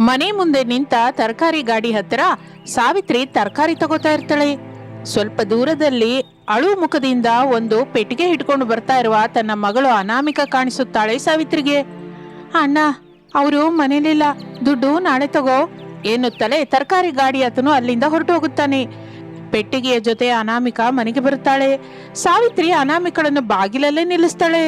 ಮನೆ ಮುಂದೆ ನಿಂತ ತರಕಾರಿ ಗಾಡಿ ಹತ್ತಿರ ಸಾವಿತ್ರಿ ತರಕಾರಿ ತಗೋತಾ ಇರ್ತಾಳೆ. ಸ್ವಲ್ಪ ದೂರದಲ್ಲಿ ಅಳು ಮುಖದಿಂದ ಒಂದು ಪೆಟ್ಟಿಗೆ ಹಿಡ್ಕೊಂಡು ಬರ್ತಾ ಇರುವ ತನ್ನ ಮಗಳು ಅನಾಮಿಕ ಕಾಣಿಸುತ್ತಾಳೆ ಸಾವಿತ್ರಿಗೆ. ಅಣ್ಣ, ಅವರು ಮನೇಲಿಲ್ಲ. ದುಡ್ಡು ನಾಳೆ ತಗೋ, ಎನ್ನುತ್ತಲೇ ತರಕಾರಿ ಗಾಡಿ ಆತನು ಅಲ್ಲಿಂದ ಹೊರಟು ಹೋಗುತ್ತಾನೆ ಪೆಟ್ಟಿಗೆಯ ಜೊತೆ ಅನಾಮಿಕ ಮನೆಗೆ ಬರುತ್ತಾಳೆ. ಸಾವಿತ್ರಿ ಅನಾಮಿಕಳನ್ನು ಬಾಗಿಲಲ್ಲೇ ನಿಲ್ಲಿಸ್ತಾಳೆ.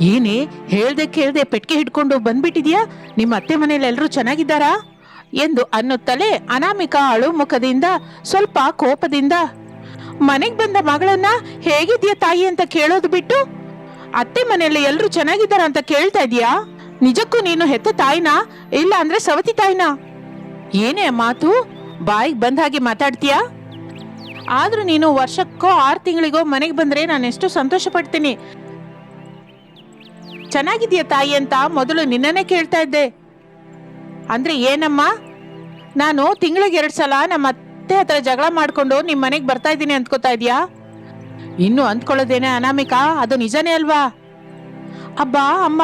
ಏನೇ, ಹೇಳ್ದೆ ಕೇಳ್ದೆ ಪೆಟ್ಟಿಗೆ ಹಿಡ್ಕೊಂಡು ಬಂದ್ಬಿಟ್ಟಿದ್ಯಾ? ನಿಮ್ಮ ಅತ್ತೆ ಮನೇಲಿ ಎಲ್ಲರೂ ಚೆನ್ನಾಗಿದ್ದಾರಾ? ಎಂದು ಅನ್ನುತ್ತಲೇ ಅನಾಮಿಕ ಅಳು ಮುಖದಿಂದ, ಸ್ವಲ್ಪ ಕೋಪದಿಂದ, ಮನೆಗೆ ಬಂದ ಮಗಳನ್ನ ಹೇಗಿದ್ಯಾ ತಾಯಿ ಅಂತ ಕೇಳೋದು ಬಿಟ್ಟು? ಅತ್ತೆ ಮನೆಯಲ್ಲಿ ಎಲ್ಲರೂ ಚೆನ್ನಾಗಿದ್ದಾರ ಅಂತ ಕೇಳ್ತಾ ಇದೀಯಾ? ನಿಜಕ್ಕೂ ನೀನು ಹೆತ್ತ ತಾಯಿನಾ? ಇಲ್ಲ ಅಂದ್ರೆ ಸವತಿ ತಾಯಿನಾ? ಏನೇ ಮಾತು ಬಾಯಿಗೆ ಬಂದ ಹಾಗೆ ಮಾತಾಡ್ತೀಯಾ? ಆದ್ರೂ ನೀನು ವರ್ಷಕ್ಕೋ ಆರು ತಿಂಗಳಿಗೋ ಮನೆಗೆ ಬಂದ್ರೆ ನಾನು ಎಷ್ಟು ಸಂತೋಷ ಪಡ್ತೀನಿ ಚೆನ್ನಾಗಿದ್ಯಾ ತಾಯಿ ಅಂತ ಮೊದಲು ನಿನ್ನನ್ನೇ ಕೇಳ್ತಾ ಇದ್ದೆ. ಅಂದ್ರೆ ಏನಮ್ಮ? ನಾನು ತಿಂಗಳಿಗೆ ಎರಡು ಸಲ ನಮ್ಮ ಅತ್ತೆ ಹತ್ರ ಜಗಳ ಮಾಡ್ಕೊಂಡು ನಿಮ್ಮ ಮನೆಗೆ ಬರ್ತಾ ಇದ್ದೀನಿ ಅಂದ್ಕೋತಾ ಇದೀಯಾ? ಇನ್ನು ಅಂದ್ಕೊಳ್ಳೋದೇನೆ ಅನಾಮಿಕಾ? ಅದು ನಿಜನೇ ಅಲ್ವಾ? ಅಬ್ಬಾ, ಅಮ್ಮ,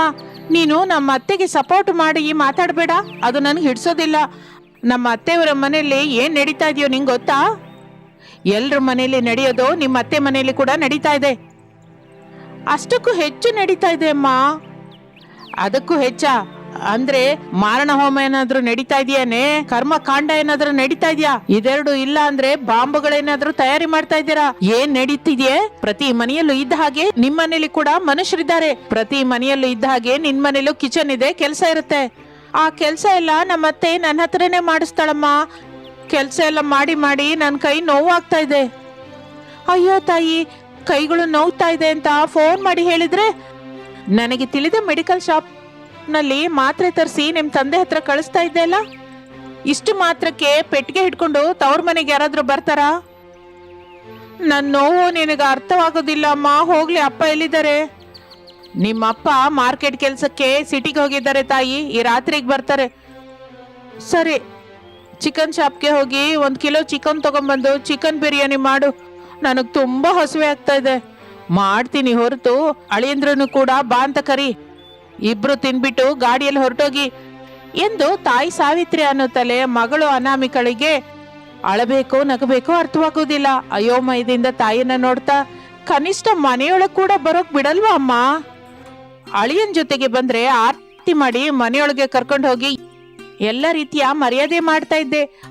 ನೀನು ನಮ್ಮ ಅತ್ತೆಗೆ ಸಪೋರ್ಟ್ ಮಾಡಿ ಮಾತಾಡಬೇಡ. ಅದು ನನಗೆ ಹಿಡ್ಸೋದಿಲ್ಲ. ನಮ್ಮ ಅತ್ತೆಯವರ ಮನೆಯಲ್ಲಿ ಏನು ನಡೀತಾ ಇದೆಯೋ ನಿಂಗೆ ಗೊತ್ತಾ? ಎಲ್ಲರ ಮನೆಯಲ್ಲಿ ನಡೆಯೋದು ನಿಮ್ಮ ಅತ್ತೆ ಮನೆಯಲ್ಲಿ ಕೂಡ ನಡೀತಾ ಇದೆ. ಅಷ್ಟಕ್ಕೂ ಹೆಚ್ಚು ನಡೀತಾ ಇದೆ ಅಮ್ಮ. ಅದಕ್ಕೂ ಹೆಚ್ಚ. ಅಂದ್ರೆ ಮಾರಣ ಹೋಮ ಏನಾದ್ರೂ ನಡೀತಾ ಇದೆಯಾನೆ? ಕರ್ಮ ಕಾಂಡ ಏನಾದ್ರೂ ನಡೀತಾ ಇದೆಯಾ? ಇದೆರಡು ಇಲ್ಲ ಅಂದ್ರೆ ಬಾಂಬುಗಳೇನಾದ್ರೂ ತಯಾರಿ ಮಾಡ್ತಾ ಇದ್ದೀರಾ? ಏನ್ ನಡೀತಿದ್ಯೆ? ಪ್ರತಿ ಮನೆಯಲ್ಲೂ ಇದ್ದ ಹಾಗೆ ನಿಮ್ ಮನೇಲಿ ಕೂಡ ಮನುಷ್ಯರಿದ್ದಾರೆ. ಪ್ರತಿ ಮನೆಯಲ್ಲೂ ಇದ್ದ ಹಾಗೆ ನಿನ್ ಮನೇಲೂ ಕಿಚನ್ ಇದೆ, ಕೆಲಸ ಇರುತ್ತೆ. ಆ ಕೆಲಸ ಎಲ್ಲ ನಮ್ಮತ್ತೆ ನನ್ನ ಹತ್ರನೇ ಮಾಡಿಸ್ತಾಳಮ್ಮ. ಕೆಲಸ ಎಲ್ಲ ಮಾಡಿ ಮಾಡಿ ನನ್ನ ಕೈ ನೋವಾಗ್ತಾ ಇದೆ. ಅಯ್ಯೋ ತಾಯಿ ಕೈಗಳು ನೋವ್ತಾ ಇದೆ ಅಂತ ಫೋನ್ ಮಾಡಿ ಹೇಳಿದ್ರೆ, ನನಗೆ ತಿಳಿದ ಮೆಡಿಕಲ್ ಶಾಪ್ನಲ್ಲಿ ಮಾತ್ರೆ ತರಿಸಿ ನಿಮ್ಮ ತಂದೆ ಹತ್ರ ಕಳಿಸ್ತಾ ಇದ್ದೆ ಅಲ್ಲ? ಇಷ್ಟು ಮಾತ್ರಕ್ಕೆ ಪೆಟ್ಟಿಗೆ ಹಿಡ್ಕೊಂಡು ತವ್ರ ಮನೆಗೆ ಯಾರಾದರೂ ಬರ್ತಾರಾ? ನನ್ನ ನೋವು ನಿನಗೆ ಅರ್ಥವಾಗೋದಿಲ್ಲ ಅಮ್ಮ ಹೋಗ್ಲಿ, ಅಪ್ಪ ಎಲ್ಲಿದ್ದಾರೆ? ನಿಮ್ಮಪ್ಪ ಮಾರ್ಕೆಟ್ ಕೆಲಸಕ್ಕೆ ಸಿಟಿಗೆ ಹೋಗಿದ್ದಾರೆ ತಾಯಿ, ಈ ರಾತ್ರಿಗೆ ಬರ್ತಾರೆ. ಸರಿ, ಚಿಕನ್ ಶಾಪ್ಗೆ ಹೋಗಿ ಒಂದು ಕಿಲೋ ಚಿಕನ್ ತಗೊಂಬಂದು ಚಿಕನ್ ಬಿರಿಯಾನಿ ಮಾಡು. ನನಗೆ ತುಂಬಾ ಹಸುವೆ ಆಗ್ತಾ ಇದೆ. ಮಾಡ್ತೀನಿ ಹೊರತು ಅಳಿಯಂದ್ರನು ಕೂಡ ಬಾ ಅಂತ ಕರಿ. ಇಬ್ರು ತಿನ್ಬಿಟ್ಟು ಗಾಡಿಯಲ್ಲಿ ಹೊರಟೋಗಿ. ಎಂದು ತಾಯಿ ಸಾವಿತ್ರಿ ಅನ್ನುತ್ತಲೇ ಮಗಳು ಅನಾಮಿಕಳಿಗೆ, ಅಳಬೇಕು ನಗಬೇಕು ಅರ್ಥವಾಗುವುದಿಲ್ಲ. ಅಯೋಮಯದಿಂದ ತಾಯಿನ ನೋಡ್ತಾ, ಕನಿಷ್ಠ ಮನೆಯೊಳಗೆ ಕೂಡ ಬರೋಕ್ ಬಿಡಲ್ವಾ ಅಮ್ಮ? ಅಳಿಯನ್ ಜೊತೆಗೆ ಬಂದ್ರೆ ಆರ್ತಿ ಮಾಡಿ ಮನೆಯೊಳಗೆ ಕರ್ಕೊಂಡು ಹೋಗಿ ಎಲ್ಲ ರೀತಿಯ ಮರ್ಯಾದೆ ಮಾಡ್ತಾ ಇದ್ದೆ.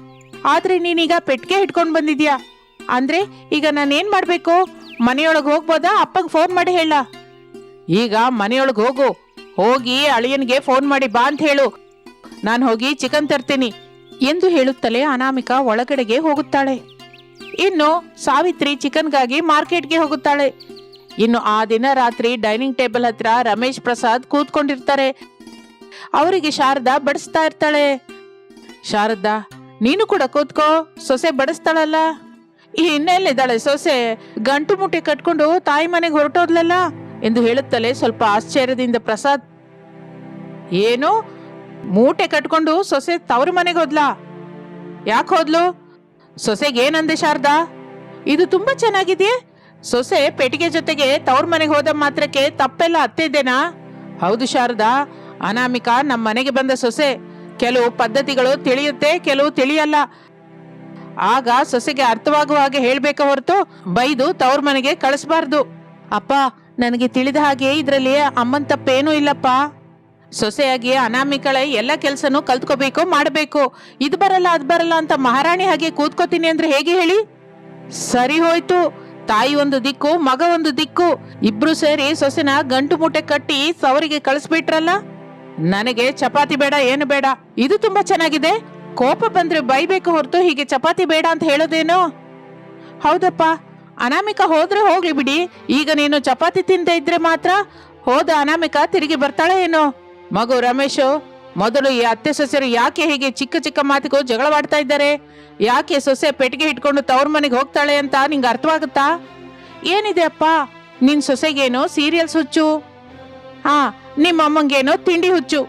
ಆದ್ರೆ ನೀನೀಗ ಪೆಟ್ಟಿಗೆ ಹಿಡ್ಕೊಂಡು ಬಂದಿದ್ಯಾ? ಅಂದ್ರೆ ಈಗ ನಾನು ಏನ್ ಮಾಡ್ಬೇಕು? ಮನೆಯೊಳಗೆ ಹೋಗ್ಬೋದಾ? ಅಪ್ಪಂಗೆ ಫೋನ್ ಮಾಡಿ ಹೇಳ. ಈಗ ಮನೆಯೊಳಗೆ ಹೋಗು. ಹೋಗಿ ಅಳಿಯನ್ಗೆ ಫೋನ್ ಮಾಡಿ ಬಾ ಅಂತ ಹೇಳು. ನಾನು ಹೋಗಿ ಚಿಕನ್ ತರ್ತೀನಿ ಎಂದು ಹೇಳುತ್ತಲೇ ಅನಾಮಿಕಾ ಒಳಗಡೆಗೆ ಹೋಗುತ್ತಾಳೆ. ಇನ್ನು ಸಾವಿತ್ರಿ ಚಿಕನ್ಗಾಗಿ ಮಾರ್ಕೆಟ್ಗೆ ಹೋಗುತ್ತಾಳೆ. ಇನ್ನು ಆ ದಿನ ರಾತ್ರಿ ಡೈನಿಂಗ್ ಟೇಬಲ್ ಹತ್ರ ರಮೇಶ್ ಪ್ರಸಾದ್ ಕೂತ್ಕೊಂಡಿರ್ತಾರೆ. ಅವರಿಗೆ ಶಾರದಾ ಬಡಿಸ್ತಾ ಇರ್ತಾಳೆ. ಶಾರದಾ, ನೀನು ಕೂಡ ಕೂತ್ಕೋ. ಸೊಸೆ ಬಡಿಸ್ತಾಳಲ್ಲ? ಇನ್ನೆಲ್ಲಿದ್ದಾಳೆ ಸೊಸೆ ಗಂಟು ಮುಟ್ಟೆ ಕಟ್ಕೊಂಡು ತಾಯಿ ಮನೆಗೆ ಹೊರಟೋದ್ಲಲ್ಲ ಎಂದು ಹೇಳುತ್ತಲೇ ಸ್ವಲ್ಪ ಆಶ್ಚರ್ಯದಿಂದ ಪ್ರಸಾದ್, ಏನು ಮೂಟೆ ಕಟ್ಕೊಂಡು ಸೊಸೆ ತವರು ಮನೆಗೆ ಹೋದ್ಲಾ? ಯಾಕೆ ಹೋದ್ಲು? ಸೊಸೆಗೆ ಏನಂದೆ ಶಾರದಾ? ಇದು ತುಂಬಾ ಚೆನ್ನಾಗಿದೆಯೇ? ಸೊಸೆ ಪೆಟ್ಟಿಗೆ ಜೊತೆಗೆ ತವ್ರ ಮನೆಗೆ ಹೋದ ಮಾತ್ರಕ್ಕೆ ತಪ್ಪೆಲ್ಲ ಅತ್ತಿದ್ದೇನಾ ಹೌದು ಶಾರದಾ, ಅನಾಮಿಕ ನಮ್ಮ ಮನೆಗೆ ಬಂದ ಸೊಸೆ. ಕೆಲವು ಪದ್ಧತಿಗಳು ತಿಳಿಯುತ್ತೆ, ಕೆಲವು ತಿಳಿಯಲ್ಲ. ಆಗ ಸೊಸೆಗೆ ಅರ್ಥವಾಗುವ ಹಾಗೆ ಹೇಳ್ಬೇಕ ಹೊರತು ಬೈದು ತವ್ರ ಮನೆಗೆ ಕಳಿಸ್ಬಾರ್ದು. ಅಪ್ಪ, ನನಗೆ ತಿಳಿದ ಹಾಗೆ ಇದ್ರಲ್ಲಿ ಅಮ್ಮನ್ ತಪ್ಪೇನೂ ಇಲ್ಲಪ್ಪ. ಸೊಸೆಯಾಗಿ ಅನಾಮಿಕಳ ಎಲ್ಲ ಕೆಲ್ಸನೂ ಕಲ್ತ್ಕೋಬೇಕು, ಮಾಡಬೇಕು. ಇದು ಬರಲ್ಲ, ಅದು ಬರಲ್ಲ ಅಂತ ಮಹಾರಾಣಿ ಹಾಗೆ ಕೂತ್ಕೋತೀನಿ ಅಂದ್ರೆ ಹೇಗೆ ಹೇಳಿ? ಸರಿ ಹೋಯ್ತು. ತಾಯಿ ಒಂದು ದಿಕ್ಕು, ಮಗ ಒಂದು ದಿಕ್ಕು. ಇಬ್ರು ಸೇರಿ ಸೊಸೆನ ಗಂಟು ಮೂಟೆ ಕಟ್ಟಿ ಸವರಿಗೆ ಕಳಿಸ್ಬಿಟ್ರಲ್ಲ? ನನಗೆ ಚಪಾತಿ ಬೇಡ, ಏನು ಬೇಡ. ಇದು ತುಂಬಾ ಚೆನ್ನಾಗಿದೆ. ಕೋಪ ಬಂದ್ರೆ ಬೈಬೇಕು ಹೊರತು ಹೀಗೆ ಚಪಾತಿ ಬೇಡ ಅಂತ ಹೇಳೋದೇನು? ಹೌದಪ್ಪ, ಅನಾಮಿಕ ಹೋದ್ರೆ ಹೋಗ್ಲಿ ಬಿಡಿ. ಈಗ ನೀನು ಚಪಾತಿ ತಿಂದ ಇದ್ರೆ ಮಾತ್ರ ಹೋದ ಅನಾಮಿಕ ತಿರುಗಿ ಬರ್ತಾಳೆ ಏನೋ? ಮಗು ರಮೇಶು, ಮೊದಲು ಈ ಅತ್ತೆ ಸೊಸೆರು ಯಾಕೆ ಹೀಗೆ ಚಿಕ್ಕ ಚಿಕ್ಕ ಮಾತಿಗೂ ಜಗಳವಾಡ್ತಾ ಇದ್ದಾರೆ? ಯಾಕೆ ಸೊಸೆ ಪೆಟ್ಟಿಗೆ ಇಟ್ಕೊಂಡು ತವ್ರ ಮನೆಗೆ ಹೋಗ್ತಾಳೆ ಅಂತ ನಿಂಗೆ ಅರ್ಥವಾಗುತ್ತಾ? ಏನಿದೆ ಅಪ್ಪ, ನಿನ್ ಸೊಸೆಗೇನು ಸೀರಿಯಲ್ಸ್ ಹುಚ್ಚು? ಹಾ ನಿಮ್ಮ ಅಮ್ಮಂಗೇನೋ ತಿಂಡಿ ಹುಚ್ಚು.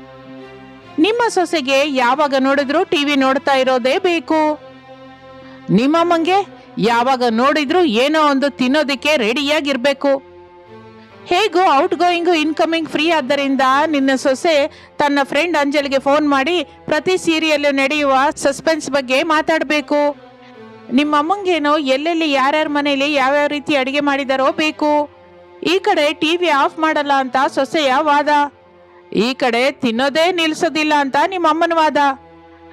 ನಿಮ್ಮ ಸೊಸೆಗೆ ಯಾವಾಗ ನೋಡಿದ್ರು ಟಿವಿ ನೋಡ್ತಾ ಇರೋದೇ ಬೇಕು. ನಿಮ್ಮಮ್ಮಂಗೆ ಯಾವಾಗ ನೋಡಿದ್ರು ಏನೋ ಒಂದು ತಿನ್ನೋದಕ್ಕೆ ರೆಡಿಯಾಗಿರ್ಬೇಕು. ಹೇಗೂ ಔಟ್ ಗೋಯಿಂಗು ಇನ್ಕಮಿಂಗ್ ಫ್ರೀ ಆದ್ದರಿಂದ ನಿನ್ನ ಸೊಸೆ ತನ್ನ ಫ್ರೆಂಡ್ ಅಂಜಲಿಗೆ ಫೋನ್ ಮಾಡಿ ಪ್ರತಿ ಸೀರಿಯಲ್ ನಡೆಯುವ ಸಸ್ಪೆನ್ಸ್ ಬಗ್ಗೆ ಮಾತಾಡಬೇಕು. ನಿಮ್ಮ ಅಮ್ಮಂಗೇನೋ ಎಲ್ಲೆಲ್ಲಿ ಯಾರ್ಯಾರ ಮನೇಲಿ ಯಾವ್ಯಾವ ರೀತಿ ಅಡಿಗೆ ಮಾಡಿದಾರೋ ಬೇಕು. ಈ ಕಡೆ ಟಿವಿ ಆಫ್ ಮಾಡಲ್ಲ ಅಂತ ಸೊಸೆಯ ವಾದ. ಈ ಕಡೆ ತಿನ್ನೋದೇ ನಿಲ್ಸೋದಿಲ್ಲ ಅಂತ ನಿಮ್ಮ ಅಮ್ಮನ ವಾದ.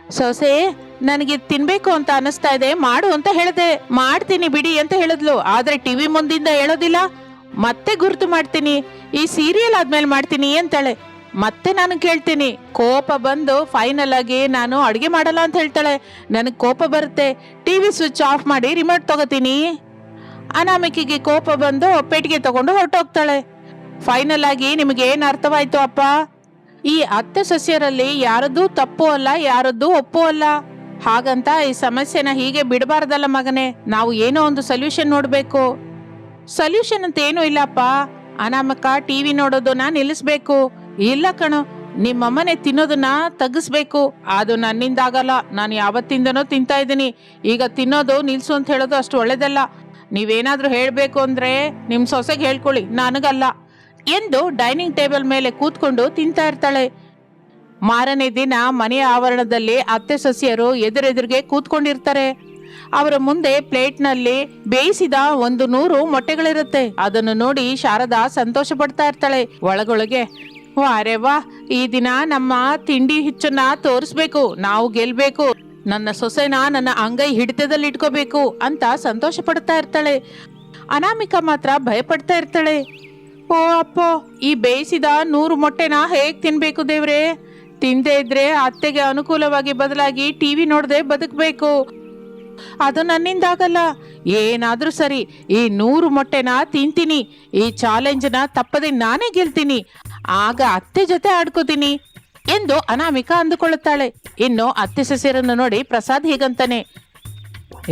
ಸೊಸೆ, ನನಗೆ ತಿನ್ಬೇಕು ಅಂತ ಅನಿಸ್ತಾ ಇದೆ, ಮಾಡು ಅಂತ ಹೇಳಿದೆ. ಮಾಡ್ತೀನಿ ಬಿಡಿ ಅಂತ ಹೇಳಿದ್ಲು. ಆದ್ರೆ ಟಿವಿ ಮುಂದಿಂದ ಹೇಳೋದಿಲ್ಲ. ಮತ್ತೆ ಗುರುತು ಮಾಡ್ತೀನಿ. ಈ ಸೀರಿಯಲ್ ಆದ್ಮೇಲೆ ಮಾಡ್ತೀನಿ ಅಂತಾಳೆ. ಮತ್ತೆ ನಾನು ಕೇಳ್ತೀನಿ. ಕೋಪ ಬಂದು ಫೈನಲ್ ಆಗಿ ನಾನು ಅಡುಗೆ ಮಾಡಲ್ಲ ಅಂತ ಹೇಳ್ತಾಳೆ. ನನಗೆ ಕೋಪ ಬರುತ್ತೆ. ಟಿವಿ ಸ್ವಿಚ್ ಆಫ್ ಮಾಡಿ ರಿಮೋಟ್ ತಗೋತೀನಿ. ಅನಾಮಿಕೆಗೆ ಕೋಪ ಬಂದು ಪೆಟ್ಟಿಗೆ ತಗೊಂಡು ಹೊರಟೋಗ್ತಾಳೆ. ಫೈನಲ್ ಆಗಿ ನಿಮಗೆ ಏನು ಅರ್ಥವಾಯ್ತು ಅಪ್ಪ? ಈ ಅತ್ತೆ ಸಸ್ಯರಲ್ಲಿ ಯಾರದ್ದು ತಪ್ಪು ಅಲ್ಲ, ಯಾರದ್ದು ಒಪ್ಪು ಅಲ್ಲ. ಹಾಗಂತ ಈ ಸಮಸ್ಯೆನ ಹೀಗೆ ಬಿಡಬಾರ್ದಲ್ಲ ಮಗನೇ, ನಾವು ಏನೋ ಒಂದು ಸೊಲ್ಯೂಷನ್ ನೋಡಬೇಕು. ಸೊಲ್ಯೂಷನ್ ಅಂತ ಏನೂ ಇಲ್ಲಪ್ಪ ಅನಾಮಕ ಟಿವಿ ನೋಡೋದನ್ನ ನಿಲ್ಲಿಸ್ಬೇಕು. ಇಲ್ಲ ಕಣು, ನಿಮ್ಮಮ್ಮನೆ ತಿನ್ನೋದನ್ನ ತಗ್ಗಿಸ್ಬೇಕು. ಅದು ನನ್ನಿಂದ ಆಗಲ್ಲ, ನಾನು ಯಾವತ್ತಿಂದನೋ ತಿಂತಾ ಇದ್ದೀನಿ. ಈಗ ತಿನ್ನೋದು, ನಿಲ್ಸು ಅಂತ ಹೇಳೋದು ಅಷ್ಟು ಒಳ್ಳೇದಲ್ಲ. ನೀವೇನಾದರೂ ಹೇಳಬೇಕು ಅಂದ್ರೆ ನಿಮ್ಮ ಸೊಸೆಗೆ ಹೇಳ್ಕೊಳ್ಳಿ, ನನಗಲ್ಲ. ಎಂದು ಡೈನಿಂಗ್ ಟೇಬಲ್ ಮೇಲೆ ಕೂತ್ಕೊಂಡು ತಿಂತಾ ಇರ್ತಾಳೆ ಮಾರನೇ ದಿನ ಮನೆಯ ಆವರಣದಲ್ಲಿ ಅತ್ತೆ ಸಸ್ಯರು ಎದುರೆದುರಿಗೆ ಕೂತ್ಕೊಂಡಿರ್ತಾರೆ. ಅವರ ಮುಂದೆ ಪ್ಲೇಟ್ನಲ್ಲಿ ಬೇಯಿಸಿದ ಒಂದು ನೂರು ಮೊಟ್ಟೆಗಳಿರುತ್ತೆ. ಅದನ್ನು ನೋಡಿ ಶಾರದಾ ಸಂತೋಷ ಪಡ್ತಾ ಇರ್ತಾಳೆ. ಒಳಗೊಳಗೆ, ವಾರೆ ವಾ, ಈ ದಿನ ನಮ್ಮ ತಿಂಡಿ ಹಿಚ್ಚನ್ನ ತೋರಿಸ್ಬೇಕು, ನಾವು ಗೆಲ್ಬೇಕು. ನನ್ನ ಸೊಸೆನ ನನ್ನ ಅಂಗೈ ಹಿಡಿತದಲ್ಲಿ ಇಟ್ಕೋಬೇಕು ಅಂತ ಸಂತೋಷ ಪಡ್ತಾ ಇರ್ತಾಳೆ. ಅನಾಮಿಕಾ ಮಾತ್ರ ಭಯಪಡ್ತಾ ಇರ್ತಾಳೆ. ಓ, ಅಪ್ಪ, ಈ ಬೇಯಿಸಿದ ನೂರು ಮೊಟ್ಟೆನ ಹೇಗೆ ತಿನ್ಬೇಕು ದೇವ್ರೆ? ತಿಂದೇ ಇದ್ರೆ ಅತ್ತೆಗೆ ಅನುಕೂಲವಾಗಿ ಬದಲಾಗಿ ಟಿವಿ ನೋಡದೆ ಬದುಕಬೇಕು. ಅದು ನನ್ನಿಂದ ಆಗಲ್ಲ ಏನಾದ್ರೂ ಸರಿ, ಈ ನೂರು ಮೊಟ್ಟೆನ ತಿಂತೀನಿ. ಈ ಚಾಲೆಂಜ್ನ ತಪ್ಪದೆ ನಾನೇ ಗೆಲ್ತೀನಿ. ಆಗ ಅತ್ತೆ ಜೊತೆ ಆಡ್ಕೋತೀನಿ ಎಂದು ಅನಾಮಿಕಾ ಅಂದುಕೊಳ್ಳುತ್ತಾಳೆ. ಇನ್ನು ಅತ್ತೆ ಸಸಿರನ್ನು ನೋಡಿ ಪ್ರಸಾದ್ ಹೀಗಂತಾನೆ.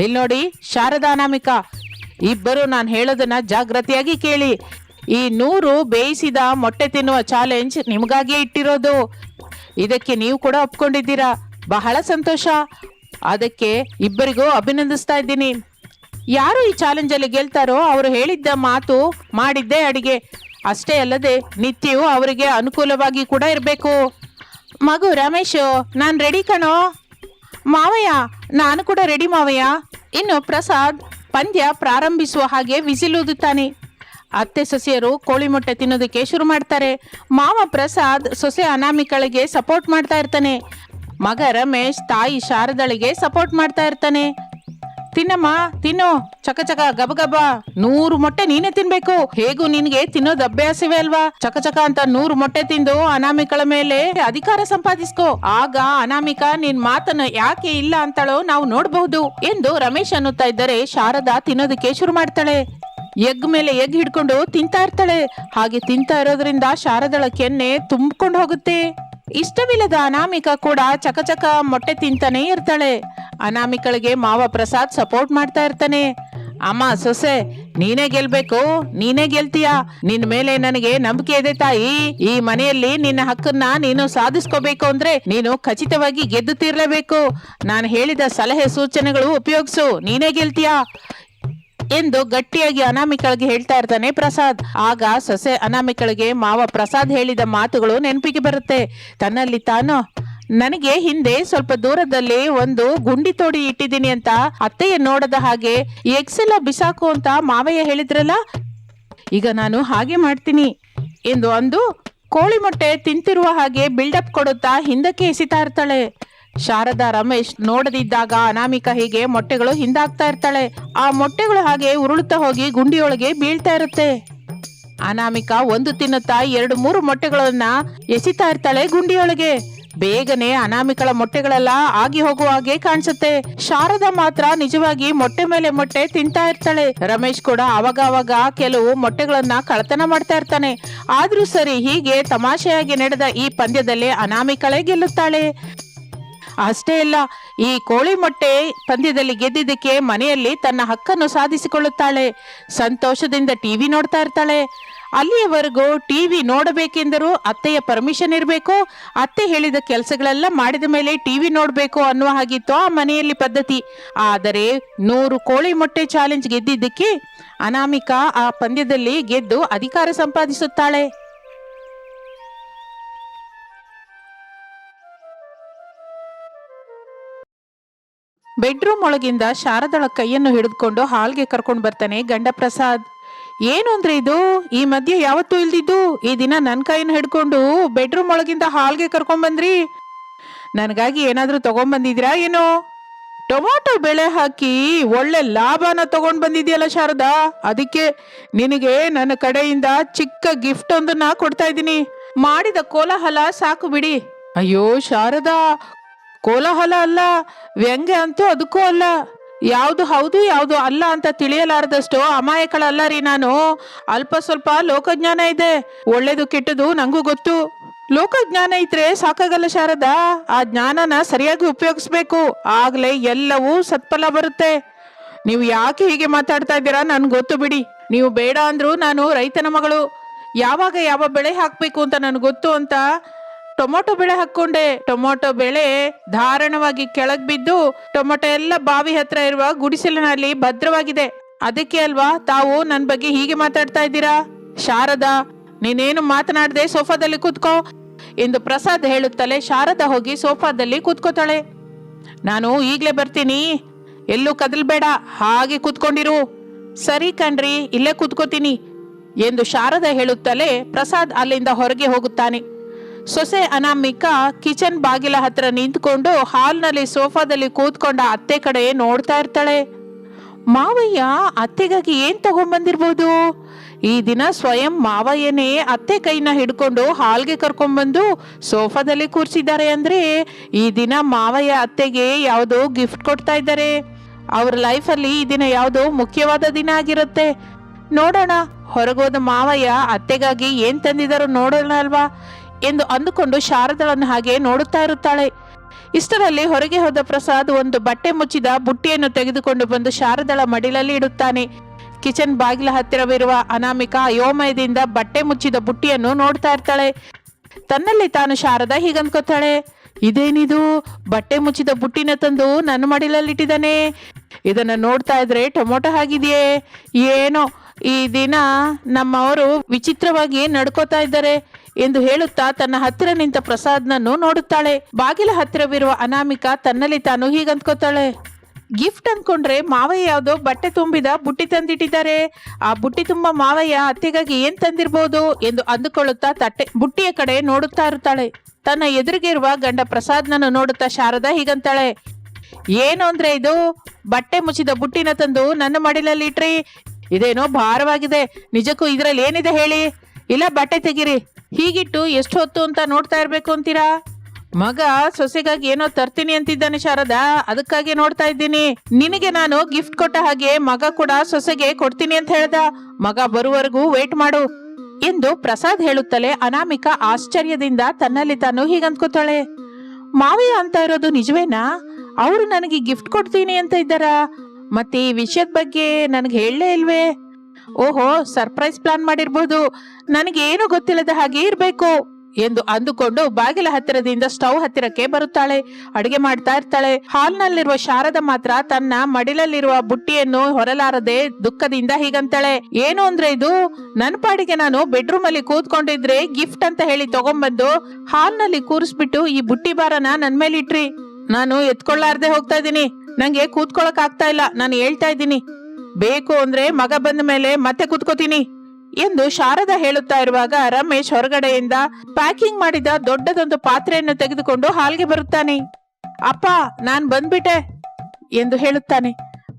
ಇಲ್ಲಿ ನೋಡಿ ಶಾರದಾ ಅನಾಮಿಕಾ, ಇಬ್ಬರು ನಾನು ಹೇಳೋದನ್ನ ಜಾಗ್ರತೆಯಾಗಿ ಕೇಳಿ. ಈ ನೂರು ಬೇಯಿಸಿದ ಮೊಟ್ಟೆ ತಿನ್ನುವ ಚಾಲೆಂಜ್ ನಿಮಗಾಗಿಯೇ ಇಟ್ಟಿರೋದು. ಇದಕ್ಕೆ ನೀವು ಕೂಡ ಒಪ್ಕೊಂಡಿದ್ದೀರಾ? ಬಹಳ ಸಂತೋಷ. ಅದಕ್ಕೆ ಇಬ್ಬರಿಗೂ ಅಭಿನಂದಿಸ್ತಾ ಇದ್ದೀನಿ. ಯಾರು ಈ ಚಾಲೆಂಜಲ್ಲಿ ಗೆಲ್ತಾರೋ ಅವರು ಹೇಳಿದ್ದ ಮಾತು ಮಾಡಿದ್ದೇ ಅಡಿಗೆ. ಅಷ್ಟೇ ಅಲ್ಲದೆ ನಿತ್ಯವೂ ಅವರಿಗೆ ಅನುಕೂಲವಾಗಿ ಕೂಡ ಇರಬೇಕು. ಮಗು ರಮೇಶ್, ನಾನು ರೆಡಿ ಕಣೋ. ಮಾವಯ್ಯ, ನಾನು ಕೂಡ ರೆಡಿ ಮಾವಯ್ಯ. ಇನ್ನು ಪ್ರಸಾದ್, ಪಂದ್ಯ ಪ್ರಾರಂಭಿಸುವ ಹಾಗೆ ವಿಸಿಲೂದುತ್ತಾನೆ. ಅತ್ತೆ ಸೊಸೆಯರು ಕೋಳಿ ಮೊಟ್ಟೆ ತಿನ್ನೋದಕ್ಕೆ ಶುರು ಮಾಡ್ತಾರೆ. ಮಾವ ಪ್ರಸಾದ್ ಸೊಸೆ ಅನಾಮಿಕಳಿಗೆ ಸಪೋರ್ಟ್ ಮಾಡ್ತಾ ಇರ್ತಾನೆ. ಮಗ ರಮೇಶ್ ತಾಯಿ ಶಾರದಳಿಗೆ ಸಪೋರ್ಟ್ ಮಾಡ್ತಾ ಇರ್ತಾನೆ. ತಿನ್ನಮ್ಮ, ತಿನ್ನು. ಚಕ ಚಕ, ಗಬ ಗಬ. ನೂರು ಮೊಟ್ಟೆ ನೀನೇ ತಿನ್ಬೇಕು. ಹೇಗೂ ನಿನ್ಗೆ ತಿನ್ನೋದು ಅಭ್ಯಾಸವೇ ಅಲ್ವಾ? ಚಕ ಚಕ ಅಂತ ನೂರು ಮೊಟ್ಟೆ ತಿಂದು ಅನಾಮಿಕಳ ಮೇಲೆ ಅಧಿಕಾರ ಸಂಪಾದಿಸ್ಕೋ. ಆಗ ಅನಾಮಿಕ, ನಿನ್ ಮಾತನ್ನ ಯಾಕೆ ಇಲ್ಲ ಅಂತಳೋ ನಾವು ನೋಡಬಹುದು ಎಂದು ರಮೇಶ್ ಅನ್ನುತ್ತಾ ಇದ್ದರೆ ಶಾರದಾ ತಿನ್ನೋದಕ್ಕೆ ಶುರು ಮಾಡ್ತಾಳೆ. ಎಗ್ ಮೇಲೆ ಎಗ್ ಹಿಡ್ಕೊಂಡು ತಿಂತಾ ಇರ್ತಾಳೆ. ಹಾಗೆ ತಿಂತಾ ಇರೋದ್ರಿಂದ ಶಾರದಳ ಕೆನ್ನೆ ತುಂಬಿಕೊಂಡು ಹೋಗುತ್ತೆ. ಇಷ್ಟವಿಲ್ಲದ ಅನಾಮಿಕ ಕೂಡ ಚಕಚಕ ಮೊಟ್ಟೆ ತಿಂತಾನೆ ಇರ್ತಾಳೆ. ಅನಾಮಿಕಳಿಗೆ ಮಾವ ಪ್ರಸಾದ್ ಸಪೋರ್ಟ್ ಮಾಡ್ತಾ ಇರ್ತಾನೆ. ಅಮ್ಮ, ಸೊಸೆ, ನೀನೇ ಗೆಲ್ಬೇಕು, ನೀನೇ ಗೆಲ್ತೀಯ? ನಿನ್ ಮೇಲೆ ನನಗೆ ನಂಬಿಕೆ ಇದೆ ತಾಯಿ. ಈ ಮನೆಯಲ್ಲಿ ನಿನ್ನ ಹಕ್ಕನ್ನ ನೀನು ಸಾಧಿಸ್ಕೋಬೇಕು ಅಂದ್ರೆ ನೀನು ಖಚಿತವಾಗಿ ಗೆದ್ದು ತೀರ್ಲೇಬೇಕು ನಾನು ಹೇಳಿದ ಸಲಹೆ ಸೂಚನೆಗಳು ಉಪಯೋಗಿಸು. ನೀನೇ ಗೆಲ್ತೀಯ? ಎಂದು ಗಟ್ಟಿಯಾಗಿ ಅನಾಮಿಕಳಿಗೆ ಹೇಳ್ತಾ ಇರ್ತಾನೆ ಪ್ರಸಾದ್. ಆಗ ಸೊಸೆ ಅನಾಮಿಕಳಿಗೆ, ಮಾವ ಪ್ರಸಾದ್ ಹೇಳಿದ ಮಾತುಗಳು ನೆನಪಿಗೆ ಬರುತ್ತೆ. ತನ್ನಲ್ಲಿ ತಾನು, ನನಗೆ ಹಿಂದೆ ಸ್ವಲ್ಪ ದೂರದಲ್ಲಿ ಒಂದು ಗುಂಡಿ ತೋಡಿ ಇಟ್ಟಿದ್ದೀನಿ ಅಂತ ಅತ್ತೆಯ ನೋಡದ ಹಾಗೆ ಎಕ್ಸೆಲ್ಲ ಬಿಸಾಕು ಅಂತ ಮಾವಯ್ಯ ಹೇಳಿದ್ರಲ್ಲ? ಈಗ ನಾನು ಹಾಗೆ ಮಾಡ್ತೀನಿ ಎಂದು ಅಂದು ಕೋಳಿ ಮೊಟ್ಟೆ ತಿಂತಿರುವ ಹಾಗೆ ಬಿಲ್ಡಪ್ ಕೊಡುತ್ತಾ ಹಿಂದಕ್ಕೆ ಎಸಿತಾ ಇರ್ತಾಳೆ. ಶಾರದಾ ರಮೇಶ್ ನೋಡದಿದ್ದಾಗ ಅನಾಮಿಕ ಹೀಗೆ ಮೊಟ್ಟೆಗಳು ಹಿಂದಾಗ್ತಾ ಇರ್ತಾಳೆ. ಆ ಮೊಟ್ಟೆಗಳು ಹಾಗೆ ಉರುಳುತ್ತಾ ಹೋಗಿ ಗುಂಡಿಯೊಳಗೆ ಬೀಳ್ತಾ ಇರುತ್ತೆ. ಅನಾಮಿಕ ಒಂದು ತಿನ್ನುತ್ತಾ ಎರಡು ಮೂರು ಮೊಟ್ಟೆಗಳನ್ನ ಎಸಿತಾ ಇರ್ತಾಳೆ ಗುಂಡಿಯೊಳಗೆ. ಬೇಗನೆ ಅನಾಮಿಕಳ ಮೊಟ್ಟೆಗಳೆಲ್ಲ ಆಗಿ ಹೋಗುವ ಹಾಗೆ ಕಾಣಿಸುತ್ತೆ. ಶಾರದಾ ಮಾತ್ರ ನಿಜವಾಗಿ ಮೊಟ್ಟೆ ಮೇಲೆ ಮೊಟ್ಟೆ ತಿಂತಾ ಇರ್ತಾಳೆ. ರಮೇಶ್ ಕೂಡ ಅವಾಗ ಅವಾಗ ಕೆಲವು ಮೊಟ್ಟೆಗಳನ್ನ ಕಳತನ ಮಾಡ್ತಾ ಇರ್ತಾನೆ. ಆದ್ರೂ ಸರಿ ಹೀಗೆ ತಮಾಷೆಯಾಗಿ ನಡೆದ ಈ ಪಂದ್ಯದಲ್ಲಿ ಅನಾಮಿಕಳೇ ಗೆಲ್ಲುತ್ತಾಳೆ. ಅಷ್ಟೇ ಅಲ್ಲ ಈ ಕೋಳಿ ಮೊಟ್ಟೆ ಪಂದ್ಯದಲ್ಲಿ ಗೆದ್ದಿದ್ದಕ್ಕೆ ಮನೆಯಲ್ಲಿ ತನ್ನ ಹಕ್ಕನ್ನು ಸಾಧಿಸಿಕೊಳ್ಳುತ್ತಾಳೆ. ಸಂತೋಷದಿಂದ ಟಿವಿ ನೋಡ್ತಾ ಇರ್ತಾಳೆ. ಅಲ್ಲಿಯವರೆಗೂ ಟಿವಿ ನೋಡಬೇಕೆಂದರೂ ಅತ್ತೆಯ ಪರ್ಮಿಷನ್ ಇರಬೇಕು. ಅತ್ತೆ ಹೇಳಿದ ಕೆಲಸಗಳೆಲ್ಲ ಮಾಡಿದ ಮೇಲೆ ಟಿವಿ ನೋಡಬೇಕು ಅನ್ನುವ ಹಾಗಿತ್ತು ಆ ಮನೆಯಲ್ಲಿ ಪದ್ಧತಿ. ಆದರೆ ನೂರು ಕೋಳಿ ಮೊಟ್ಟೆ ಚಾಲೆಂಜ್ ಗೆದ್ದಿದ್ದಕ್ಕೆ ಅನಾಮಿಕಾ ಆ ಪಂದ್ಯದಲ್ಲಿ ಗೆದ್ದು ಅಧಿಕಾರ ಸಂಪಾದಿಸುತ್ತಾಳೆ. ಬೆಡ್ರೂಮ್ ಒಳಗಿಂದ ಶಾರದಳ ಕೈಯನ್ನು ಹಿಡಿದುಕೊಂಡು ಹಾಲ್ಗೆ ಕರ್ಕೊಂಡು ಬರ್ತಾನೆ ಗಂಡ ಪ್ರಸಾದ್. ಏನು ಅಂದ್ರೆ ಇದು? ಈ ಮಧ್ಯೆ ಯಾವತ್ತೂ ಇಲ್ದಿದ್ದು? ಈ ದಿನ ನನ್ನ ಕೈಯನ್ನು ಹಿಡ್ಕೊಂಡು ಬೆಡ್ರೂಮ್ ಒಳಗಿಂದ ಹಾಲ್ಗೆ ಕರ್ಕೊಂಡ್ ಬಂದ್ರಿ? ನನಗಾಗಿ ಏನಾದರೂ ತಗೊಂಡ್ ಬಂದಿದ್ದೀರಾ ಏನೋ? ಟೊಮೊಟೊ ಬೆಳೆ ಹಾಕಿ ಒಳ್ಳೆ ಲಾಭನ ತಗೊಂಡ್ ಬಂದಿದ್ಯಲ್ಲ ಶಾರದಾ. ಅದಕ್ಕೆ ನಿನಗೆ ನನ್ನ ಕಡೆಯಿಂದ ಚಿಕ್ಕ ಗಿಫ್ಟ್ ಒಂದನ್ನ ಕೊಡ್ತಾ ಇದ್ದೀನಿ. ಮಾಡಿದ ಕೋಲಾಹಲ ಸಾಕು ಬಿಡಿ. ಅಯ್ಯೋ ಶಾರದಾ ಕೋಲಾಹಲ ಅಲ್ಲ, ವ್ಯಂಗ್ಯ ಅಂತೂ ಅದಕ್ಕೂ ಅಲ್ಲ. ಯಾವುದು ಹೌದು, ಯಾವುದು ಅಲ್ಲ ಅಂತ ತಿಳಿಯಲಾರದಷ್ಟು ಅಮಾಯಕಳಲ್ಲ ರೀ ನಾನು. ಅಲ್ಪ ಸ್ವಲ್ಪ ಲೋಕಜ್ಞಾನ ಇದೆ. ಒಳ್ಳೇದು ಕೆಟ್ಟದು ನಂಗೂ ಗೊತ್ತು. ಲೋಕಜ್ಞಾನ ಇದ್ರೆ ಸಾಕಾಗಲ್ಲ ಶಾರದ. ಆ ಜ್ಞಾನನ ಸರಿಯಾಗಿ ಉಪಯೋಗಿಸ್ಬೇಕು. ಆಗ್ಲೇ ಎಲ್ಲವೂ ಸತ್ಫಲ ಬರುತ್ತೆ. ನೀವು ಯಾಕೆ ಹೀಗೆ ಮಾತಾಡ್ತಾ ಇದ್ದೀರಾ ನನ್ಗೆ ಗೊತ್ತು ಬಿಡಿ. ನೀವು ಬೇಡ ಅಂದ್ರೂ ನಾನು ರೈತನ ಮಗಳು. ಯಾವಾಗ ಯಾವ ಬೆಳೆ ಹಾಕಬೇಕು ಅಂತ ನನಗೆ ಗೊತ್ತು ಅಂತ ಟೊಮೊಟೊ ಬೆಳೆ ಹಾಕೊಂಡೆ ಟೊಮೊಟೊ ಬೆಳೆ ಧಾರಣವಾಗಿ ಕೆಳಗ್ ಬಿದ್ದು ಟೊಮೊಟೊ ಎಲ್ಲ ಬಾವಿ ಹತ್ರ ಇರುವ ಗುಡಿಸಲಿನಲ್ಲಿ ಭದ್ರವಾಗಿದೆ. ಅದಕ್ಕೆ ಅಲ್ವಾ ತಾವು ನನ್ನ ಬಗ್ಗೆ ಹೀಗೆ ಮಾತಾಡ್ತಾ ಇದ್ದೀರಾ? ಶಾರದಾ, ನೀನೇನು ಮಾತನಾಡದೆ ಸೋಫಾದಲ್ಲಿ ಕೂತ್ಕೋ. ಎಂದು ಪ್ರಸಾದ್ ಹೇಳುತ್ತಲೇ ಶಾರದಾ ಹೋಗಿ ಸೋಫಾದಲ್ಲಿ ಕೂತ್ಕೋತಾಳೆ. ನಾನು ಈಗ್ಲೇ ಬರ್ತೀನಿ. ಎಲ್ಲೂ ಕದಲ್ಬೇಡ. ಹಾಗೆ ಕೂತ್ಕೊಂಡಿರು. ಸರಿ ಕಣ್ರಿ, ಇಲ್ಲೇ ಕೂತ್ಕೋತೀನಿ. ಎಂದು ಶಾರದಾ ಹೇಳುತ್ತಲೇ ಪ್ರಸಾದ್ ಅಲ್ಲಿಂದ ಹೊರಗೆ ಹೋಗುತ್ತಾನೆ. ಸೊಸೆ ಅನಾಮಿಕಾ ಕಿಚನ್ ಬಾಗಿಲ ಹತ್ರ ನಿಂತ್ಕೊಂಡು ಹಾಲ್ನಲ್ಲಿ ಸೋಫಾದಲ್ಲಿ ಕೂತ್ಕೊಂಡ ಅತ್ತೆ ಕಡೆ ನೋಡ್ತಾ ಇರ್ತಾಳೆ. ಮಾವಯ್ಯ, ಅತ್ತೆಗಾಗಿ ಏನ್ ತಗೊಂಡ್ಬಂದಿರ್ಬೋದು ಈ ದಿನ ಸ್ವಯಂ ಮಾವಯ್ಯನೇ ಅತ್ತೆ ಕೈನ ಹಿಡ್ಕೊಂಡು ಹಾಲ್ಗೆ ಕರ್ಕೊಂಡ್ಬಂದು ಸೋಫಾದಲ್ಲಿ ಕೂರ್ಸಿದ್ದಾರೆ ಅಂದ್ರೆ ಈ ದಿನ ಮಾವಯ್ಯ ಅತ್ತೆಗೆ ಯಾವುದೋ ಗಿಫ್ಟ್ ಕೊಡ್ತಾ ಇದ್ದಾರೆ. ಅವ್ರ ಲೈಫಲ್ಲಿ ಈ ದಿನ ಯಾವುದೋ ಮುಖ್ಯವಾದ ದಿನ ಆಗಿರುತ್ತೆ. ನೋಡೋಣ, ಹೊರಗೋದ ಮಾವಯ್ಯ ಅತ್ತೆಗಾಗಿ ಏನ್ ತಂದಿದಾರೋ ನೋಡೋಣ ಅಲ್ವಾ? ಎಂದು ಅಂದುಕೊಂಡು ಶಾರದಳನ್ನು ಹಾಗೆ ನೋಡುತ್ತಾ ಇರುತ್ತಾಳೆ. ಇಷ್ಟರಲ್ಲಿ ಹೊರಗೆ ಹೋದ ಪ್ರಸಾದ್ ಒಂದು ಬಟ್ಟೆ ಮುಚ್ಚಿದ ಬುಟ್ಟಿಯನ್ನು ತೆಗೆದುಕೊಂಡು ಬಂದು ಶಾರದಳ ಮಡಿಲಲ್ಲಿ ಇಡುತ್ತಾನೆ. ಕಿಚನ್ ಬಾಗಿಲ ಹತ್ತಿರವಿರುವ ಅನಾಮಿಕಾ ಅಯೋಮಯದಿಂದ ಬಟ್ಟೆ ಮುಚ್ಚಿದ ಬುಟ್ಟಿಯನ್ನು ನೋಡ್ತಾ ಇರ್ತಾಳೆ. ತನ್ನಲ್ಲಿ ತಾನು ಶಾರದಾ ಹೀಗನ್ಕೋತಾಳೆ, ಇದೇನಿದು? ಬಟ್ಟೆ ಮುಚ್ಚಿದ ಬುಟ್ಟಿನ ತಂದು ನನ್ನ ಮಡಿಲಲ್ಲಿಟ್ಟಿದ್ದಾನೆ. ಇದನ್ನ ನೋಡ್ತಾ ಇದ್ರೆ ಟೊಮೊಟೊ ಆಗಿದೆಯೇ ಏನೋ, ಈ ದಿನ ನಮ್ಮವರು ವಿಚಿತ್ರವಾಗಿ ನಡ್ಕೋತಾ ಇದ್ದಾರೆ. ಎಂದು ಹೇಳುತ್ತಾ ತನ್ನ ಹತ್ತಿರ ನಿಂತ ಪ್ರಸಾದ್ನನ್ನು ನೋಡುತ್ತಾಳೆ. ಬಾಗಿಲ ಹತ್ತಿರವಿರುವ ಅನಾಮಿಕಾ ತನ್ನಲ್ಲಿ ತಾನು ಹೀಗಂದ್ಕೋತಾಳೆ ಗಿಫ್ಟ್ ಅನ್ಕೊಂಡ್ರೆ ಮಾವಯ್ಯ ಯಾವುದೋ ಬಟ್ಟೆ ತುಂಬಿದ ಬುಟ್ಟಿ ತಂದಿಟ್ಟಿದ್ದಾರೆ. ಆ ಬುಟ್ಟಿ ತುಂಬ ಮಾವಯ್ಯ ಅತ್ತೆಗಾಗಿ ಏನ್ ತಂದಿರ್ಬೋದು ಎಂದು ಅಂದುಕೊಳ್ಳುತ್ತಾ ತಟ್ಟೆ, ಬುಟ್ಟಿಯ ಕಡೆ ನೋಡುತ್ತಾ ಇರುತ್ತಾಳೆ. ತನ್ನ ಎದುರಿಗೆ ಇರುವ ಗಂಡ ಪ್ರಸಾದ್ನನ್ನು ನೋಡುತ್ತಾ ಶಾರದಾ ಹೀಗಂತಾಳೆ. ಏನು ಅಂದ್ರೆ ಇದು? ಬಟ್ಟೆ ಮುಚ್ಚಿದ ಬುಟ್ಟಿನ ತಂದು ನನ್ನ ಮಡಿಲಲ್ಲಿ ಇಟ್ರಿ. ಇದೇನೋ ಭಾರವಾಗಿದೆ. ನಿಜಕ್ಕೂ ಇದರಲ್ಲಿ ಏನಿದೆ ಹೇಳಿ. ಇಲ್ಲ, ಬಟ್ಟೆ ತೆಗಿರಿ. ಹೀಗಿಟ್ಟು ಎಷ್ಟು ಹೊತ್ತು ಅಂತ ನೋಡ್ತಾ ಇರಬೇಕು ಅಂತೀರಾ? ಮಗ ಸೊಸೆಗಾಗಿ ಏನೋ ತರ್ತೀನಿ ಅಂತಿದ್ದಾನೆ ಶಾರದಾ, ಅದಕ್ಕಾಗಿ ನೋಡ್ತಾ ಇದ್ದೀನಿ. ನಿನಗೆ ನಾನು ಗಿಫ್ಟ್ ಕೊಟ್ಟ ಹಾಗೆ ಮಗ ಕೂಡ ಸೊಸೆಗೆ ಕೊಡ್ತೀನಿ ಅಂತ ಹೇಳ್ದ. ಮಗ ಬರುವವರೆಗೂ ವೇಟ್ ಮಾಡು ಎಂದು ಪ್ರಸಾದ್ ಹೇಳುತ್ತಲೇ ಅನಾಮಿಕ ಆಶ್ಚರ್ಯದಿಂದ ತನ್ನಲ್ಲಿ ತಾನು ಹೀಗಂದ್ಕೋತಾಳೆ ಮಾವಯ್ಯ ಅಂತ ಇರೋದು ನಿಜವೇನಾ? ಅವರು ನನಗೆ ಗಿಫ್ಟ್ ಕೊಡ್ತೀನಿ ಅಂತ ಇದ್ದಾರಾ? ಮತ್ತೆ ಈ ವಿಷಯದ ಬಗ್ಗೆ ನನಗೆ ಹೇಳಲೇ ಇಲ್ವೇ? ಓಹೋ ಸರ್ಪ್ರೈಸ್ ಪ್ಲಾನ್ ಮಾಡಿರ್ಬೋದು. ಏನು ಗೊತ್ತಿಲ್ಲದ ಹಾಗೆ ಇರ್ಬೇಕು ಎಂದು ಅಂದುಕೊಂಡು ಬಾಗಿಲ ಹತ್ತಿರದಿಂದ ಸ್ಟವ್ ಹತ್ತಿರಕ್ಕೆ ಬರುತ್ತಾಳೆ. ಅಡಿಗೆ ಮಾಡ್ತಾ ಇರ್ತಾಳೆ. ಹಾಲ್ನಲ್ಲಿರುವ ಶಾರದ ಮಾತ್ರ ತನ್ನ ಮಡಿಲಲ್ಲಿರುವ ಬುಟ್ಟಿಯನ್ನು ಹೊರಲಾರದೆ ದುಃಖದಿಂದ ಹೀಗಂತಾಳೆ. ಏನು ಅಂದ್ರೆ ಇದು? ನನ್ ಪಾಡಿಗೆ ನಾನು ಬೆಡ್ರೂಮ್ ಅಲ್ಲಿ ಕೂತ್ಕೊಂಡಿದ್ರೆ ಗಿಫ್ಟ್ ಅಂತ ಹೇಳಿ ತಗೊಂಡ್ಬಂದು ಹಾಲ್ನಲ್ಲಿ ಕೂರಿಸ್ಬಿಟ್ಟು ಈ ಬುಟ್ಟಿ ಬಾರನ ನನ್ ಮೇಲೆ ಇಟ್ರಿ ನಾನು ಎತ್ಕೊಳ್ಳಾರ್ದೆ ಹೋಗ್ತಾ ಇದ್ದೀನಿ. ನಂಗೆ ಕೂತ್ಕೊಳಕ್ ಆಗ್ತಾ ಇಲ್ಲ. ನಾನು ಹೇಳ್ತಾ ಇದ್ದೀನಿ. ಬೇಕು ಅಂದ್ರೆ ಮಗ ಬಂದ ಮೇಲೆ ಮತ್ತೆ ಕುತ್ಕೋತೀನಿ ಎಂದು ಶಾರದಾ ಹೇಳುತ್ತಾ ಇರುವಾಗ ರಮೇಶ್ ಹೊರಗಡೆಯಿಂದ ಪ್ಯಾಕಿಂಗ್ ಮಾಡಿದ ದೊಡ್ಡದೊಂದು ಪಾತ್ರೆಯನ್ನು ತೆಗೆದುಕೊಂಡು ಹಾಲ್ಗೆ ಬರುತ್ತಾನೆ. ಅಪ್ಪ, ನಾನ್ ಬಂದ್ಬಿಟ್ಟೆ ಎಂದು ಹೇಳುತ್ತಾನೆ.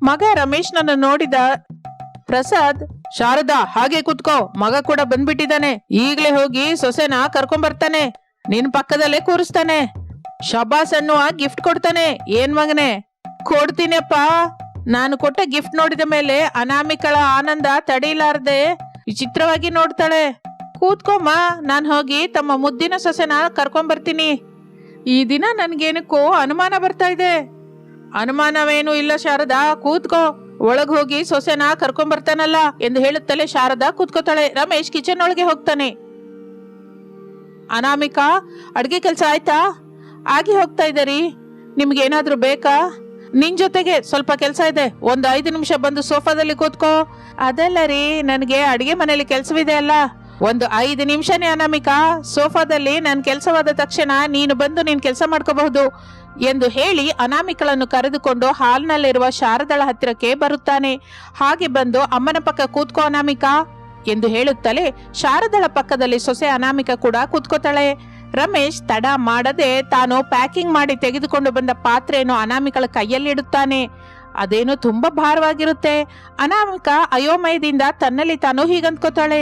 ಮಗ ರಮೇಶ್ನನ್ನು ನೋಡಿದ ಪ್ರಸಾದ್, ಶಾರದಾ, ಹಾಗೆ ಕೂತ್ಕೋ, ಮಗ ಕೂಡ ಬಂದ್ಬಿಟ್ಟಿದ್ದಾನೆ. ಈಗ್ಲೇ ಹೋಗಿ ಸೊಸೆನ ಕರ್ಕೊಂಡ್ ಬರ್ತಾನೆ ನಿನ್ ಪಕ್ಕದಲ್ಲೇ ಕೂರಿಸ್ತಾನೆ. ಶಬಾಸ್ ಅನ್ನುವ ಗಿಫ್ಟ್ ಕೊಡ್ತಾನೆ. ಏನ್ ಮಗನೆ? ಕೊಡ್ತೀನಪ್ಪ. ನಾನು ಕೊಟ್ಟ ಗಿಫ್ಟ್ ನೋಡಿದ ಮೇಲೆ ಅನಾಮಿಕಳ ಆನಂದ ತಡೆಯಲಾರದೆ ವಿಚಿತ್ರವಾಗಿ ನೋಡ್ತಾಳೆ. ಕೂತ್ಕೊಮ್ಮ, ನಾನು ಹೋಗಿ ತಮ್ಮ ಮುದ್ದಿನ ಸೊಸೆನ ಕರ್ಕೊಂಬರ್ತೀನಿ. ಈ ದಿನ ನನ್ಗೇನಕ್ಕೋ ಅನುಮಾನ ಬರ್ತಾ ಇದೆ. ಅನುಮಾನವೇನೂ ಇಲ್ಲ ಶಾರದಾ, ಕೂತ್ಕೋ. ಒಳಗ್ ಹೋಗಿ ಸೊಸೆನ ಕರ್ಕೊಂಬರ್ತಾನಲ್ಲ ಎಂದು ಹೇಳುತ್ತಲೇ ಶಾರದಾ ಕೂತ್ಕೋತಾಳೆ. ರಮೇಶ್ ಕಿಚನ್ ಒಳಗೆ ಹೋಗ್ತಾನೆ. ಅನಾಮಿಕಾ, ಅಡುಗೆ ಕೆಲಸ ಆಯ್ತಾ? ಆಗಿ ಹೋಗ್ತಾ ಇದ್ದೀರಿ. ನಿಮ್ಗೆ ಏನಾದ್ರೂ ಬೇಕಾ? ನಿನ್ ಜೊತೆಗೆ ಸ್ವಲ್ಪ ಕೆಲಸ ಇದೆ. ಒಂದು ಐದು ನಿಮಿಷ ಬಂದು ಸೋಫಾದಲ್ಲಿ ಕೂತ್ಕೋ. ಅದಲ್ಲ ರೀ, ನನಗೆ ಅಡಿಗೆ ಮನೇಲಿ ಕೆಲಸವಿದೆ ಅಲ್ಲ. ಒಂದು ಐದು ನಿಮಿಷನೇ ಅನಾಮಿಕಾ. ಸೋಫಾದಲ್ಲಿ ನನ್ನ ಕೆಲಸವಾದ ತಕ್ಷಣ ನೀನು ಬಂದು ನೀನು ಕೆಲಸ ಮಾಡ್ಕೋಬಹುದು ಎಂದು ಹೇಳಿ ಅನಾಮಿಕಳನ್ನು ಕರೆದುಕೊಂಡು ಹಾಲ್ನಲ್ಲಿರುವ ಶಾರದಳ ಹತ್ತಿರಕ್ಕೆ ಬರುತ್ತಾನೆ. ಹಾಗೆ ಬಂದು ಅಮ್ಮನ ಪಕ್ಕ ಕೂತ್ಕೋ ಅನಾಮಿಕಾ ಎಂದು ಹೇಳುತ್ತಲೇ ಶಾರದಳ ಪಕ್ಕದಲ್ಲಿ ಸೊಸೆ ಅನಾಮಿಕ ಕೂಡ ಕೂತ್ಕೋತಾಳೆ. ರಮೇಶ್ ತಡ ಮಾಡದೆ ತಾನು ಪ್ಯಾಕಿಂಗ್ ಮಾಡಿ ತೆಗೆದುಕೊಂಡು ಬಂದ ಪಾತ್ರೆಯನ್ನು ಅನಾಮಿಕಳ ಕೈಯಲ್ಲಿಡುತ್ತಾನೆ. ಅದೇನೋ ತುಂಬಾ ಭಾರವಾಗಿರುತ್ತೆ. ಅನಾಮಿಕ ಅಯೋಮಯದಿಂದ ತನ್ನಲ್ಲಿ ತಾನು ಹೀಗಂದ್ಕೋತಾಳೆ